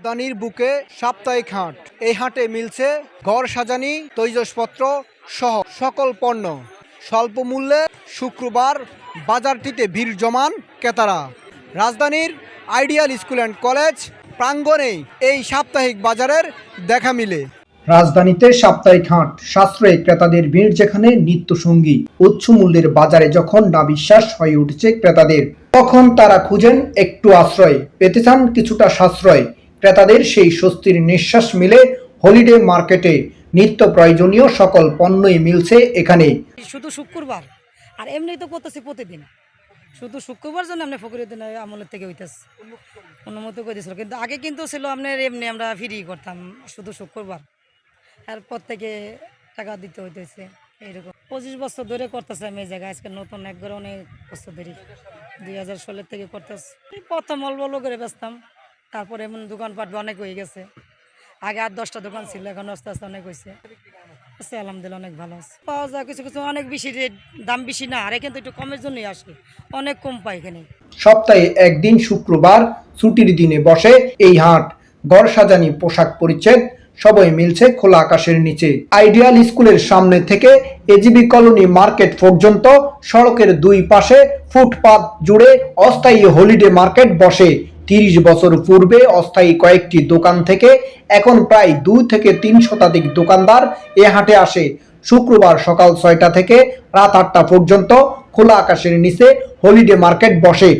রাজধানীর বুকে সাপ্তাহিক হাট। এই হাটে মিলছে ঘর সাজানি, তৈজসপত্র সহ সকল পণ্য। স্বল্প মূল্যে শুক্রবার বাজারটিতে ভিড় জমান ক্রেতারা। রাজধানীর আইডিয়াল স্কুল অ্যান্ড কলেজ প্রাঙ্গণেই এই সাপ্তাহিক বাজারের দেখা মিলে। রাজধানীতে সাপ্তাহিক হাট সাশ্রয়ী ক্রেতাদের ভিড় যেখানে নিত্য সঙ্গী উচ্চ মূল্যের বাজারে যখন না বিশ্বাস হয়ে উঠেছে ক্রেতাদের, তখন তারা খুঁজেন একটু আশ্রয়। পেতে চান কিছুটা সাশ্রয়। ক্রেতাদের সেই স্বস্তির নিঃশ্বাস মিলে হলিডে মার্কেটে। নিত্য প্রয়োজনীয় সকল পণ্যই মিলছে এখানে। শুধু শুক্রবার, আর এমনি তো করতেছি প্রতিদিন। শুধু শুক্রবার জন্য আপনি ফকরুদ্দিন আমলের থেকে হইতেছে। অনুমতি করে দিয়েছিল কিন্তু আগে কিন্তু ছিল আপনার এমনি আমরা ফ্রি করতাম, শুধু শুক্রবার। আর প্রত্যেকে টাকা দিতে হইতেছে, এইরকম। পঁচিশ বছর ধরে করতেছে আমি এই জায়গায়, আজকে নতুন একবার অনেক বছর ধরে। দুই হাজার ষোলোর থেকে করতেছে। প্রথম অল্প করে বেচতাম। তারপরে এমন দোকানপাট অনেক হয়ে গেছে। আগে আট দশটা দোকান ছিল, এখন আস্তে আস্তে অনেক হয়েছে আছে আলহামদুলিল্লাহ, অনেক ভালো আছে। পাওয়া যায় কিছু কিছু অনেক বেশি রেট দাম বেশি না, আর এখানে তো একটু কমের জন্যই আসে। অনেক কম পাই এখানে। সপ্তাহে একদিন শুক্রবার, ছুটির দিনে বসে এই হাট। ঘর সাজানি, পোশাক পরিচ্ছেদ, সবই মিলছে খোলা আকাশের নিচে। আইডিয়াল স্কুলের সামনে থেকে এজিবি কলোনি মার্কেট পর্যন্ত সড়কের দুই পাশে ফুটপাত জুড়ে অস্থায়ী হলিডে মার্কেট বসে। তিরিশ বছর পূর্বে অস্থায়ী কয়েকটি দোকান থেকে এখন প্রায় দুই থেকে তিন শতাধিক দোকানদার এ হাটে আসে। শুক্রবার সকাল ছয়টা থেকে রাত আটটা পর্যন্ত খোলা আকাশের নিচে হলিডে মার্কেট বসে।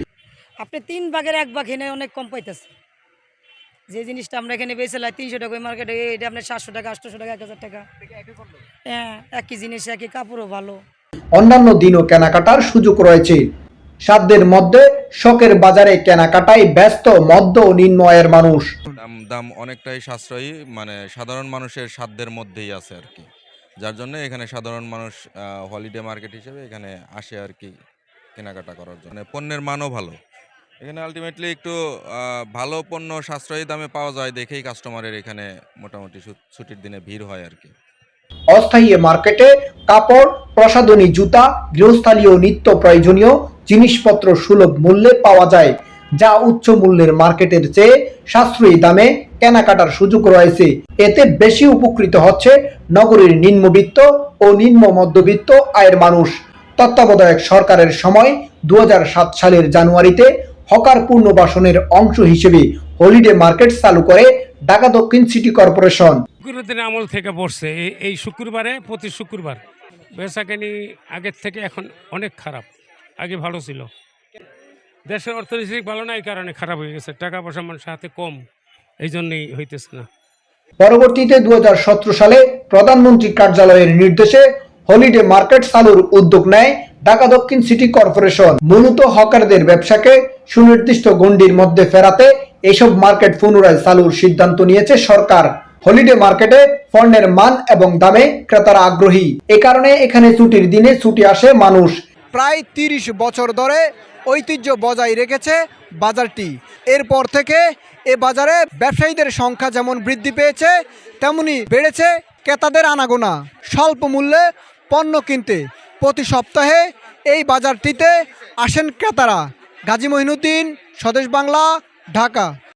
আপনি তিন ভাগের এক ভাগ এনে অনেক কম পাইতেছে। যে জিনিসটা আমরা এখানে বেচেলাই তিনশো টাকা ওই মার্কেটে এটা আপনার সাতশো টাকা আটশো টাকা এক হাজার টাকা। হ্যাঁ একই জিনিস একই কাপড়ও ভালো। অন্যান্য দিনও কেনাকাটার সুযোগ রয়েছে। সাধ্যের মধ্যে শখের বাজারে কেনাকাটায় ব্যস্ত মধ্য ও নিম্ন আয়ের মানুষ। দাম অনেকটাই সাশ্রয়ী মানে সাধারণ মানুষের সাধ্যের মধ্যেই আছে আর কি। যার জন্য এখানে সাধারণ মানুষ হলিডে মার্কেট হিসেবে এখানে আসে আর কি কেনাকাটা করার জন্য। মানে পণ্যের মানও ভালো। এখানে আলটিমেটলি একটু ভালো পণ্য সাশ্রয়ী দামে পাওয়া যায় দেখেই কাস্টমারের এখানে মোটামুটি ছুটির দিনে ভিড় হয় আর কি। অস্থায়ী মার্কেটে কাপড় প্রসাধনী জুতা গৃহস্থালীয় নিত্য প্রয়োজনীয় জিনিসপত্র সুলভ মূল্যে পাওয়া যায়, যা উচ্চ মূল্যের মার্কেটের চেয়ে সাশ্রয়ী দামে কেনাকাটার সুযোগ রয়েছে। এতে বেশি উপকৃত হচ্ছে নগরীর নিম্নবিত্ত ও নিম্ন মধ্যবিত্ত আয়ের মানুষ। তত্ত্বাবধায়ক সরকারের সময় দু সালের জানুয়ারিতে হকার পুনর্বাসনের অংশ হিসেবে হলিডে মার্কেট চালু করে ঢাকা দক্ষিণ সিটি কর্পোরেশন। আমল থেকে পড়ছে। এই- শুক্রবারে, প্রতি শুক্রবার। বেচাকেনি আগের থেকে এখন অনেক খারাপ। আগে ভালো ছিল। দেশের অর্থনীতি ভালো না এই কারণে খারাপ হয়ে গেছে। টাকা পয়সা মানুষের হাতে কম, এই জন্যই হইতেছে না। পরবর্তীতে দু সালে প্রধানমন্ত্রী কার্যালয়ের নির্দেশে হলিডে মার্কেট চালুর উদ্যোগ নেয় ঢাকা দক্ষিণ সিটি কর্পোরেশন। মূলত হকারদের ব্যবসাকে সুনির্দিষ্ট গণ্ডির মধ্যে ফেরাতে এসব মার্কেট পুনরায় চালুর সিদ্ধান্ত নিয়েছে সরকার। হলিডে মার্কেটে পণ্যের মান এবং দামে ক্রেতারা আগ্রহী। এ কারণে এখানে ছুটির দিনে ছুটি আসে মানুষ। প্রায় তিরিশ বছর ধরে ঐতিহ্য বজায় রেখেছে বাজারটি। এরপর থেকে এ বাজারে ব্যবসায়ীদের সংখ্যা যেমন বৃদ্ধি পেয়েছে, তেমনি বেড়েছে ক্রেতাদের আনাগোনা। স্বল্প মূল্যে পণ্য কিনতে প্রতি সপ্তাহে এই বাজারটিতে আসেন ক্রেতারা। গাজী মহিনুদ্দিন, স্বদেশ বাংলা, ঢাকা।